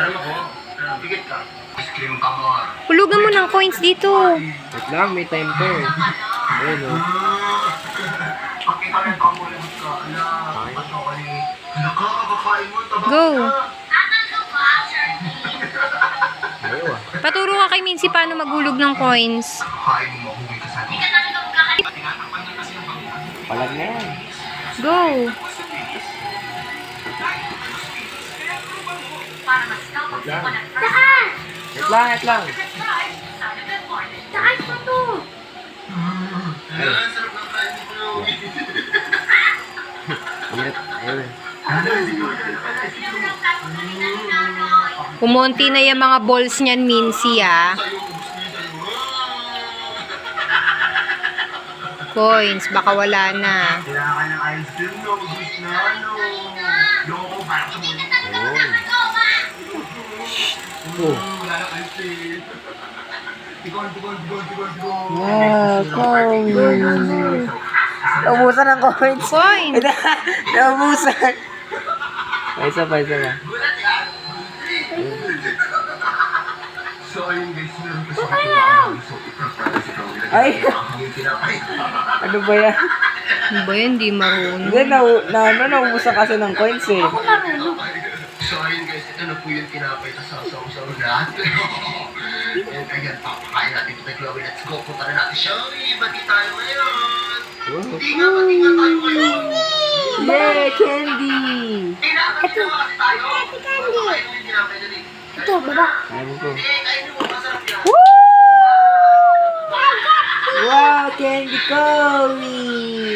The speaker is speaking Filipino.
Alam ako, bigit ka. Ice cream ka mo. Hulugan mo ng coins dito. Wait lang, may time to eh. Ayun o. Pakita rin ka mo lang ka. Ala, pato ka ni. Nakakakain mo, taba Go. Ah. Paturo ka kay Mincy paano maghulog ng coins. Kain mo, huwi ka sa. Palag na yan. Go. Wait lang. Wait lang, wait lang. Taas mo to. Kumonti na yung mga balls niyan, Mincy, ah. Coins, baka wala na. Kailangan ka ng ice cream, no? Ubus na, ano? Loko, parang tigon. Wow, coins. Naubusan ng coins. Coins! Naubusan. Pa isa pa, isa pa. Gulat yan. So, ayun guys, meron ako ang ipapalas ikaw. Ay. Ang. Ano ba yan? Ano ba yan? Di marunong. Hindi, na, na, ano, naubusan kasi ng coins eh. So, ayun guys, ito na po yung tinapay sa sasaw-saw lahat. And ayan, papakain natin ito kay Chloe. Let's go, punta na natin siya. Uy, bati tayo ngayon. Hindi nga, bati nga tayo ngayon. Yay, candy! Nakakati na kasi tayo. Tinapay na rin. Ito, baba. Ayaw ko. Wow, candy cones!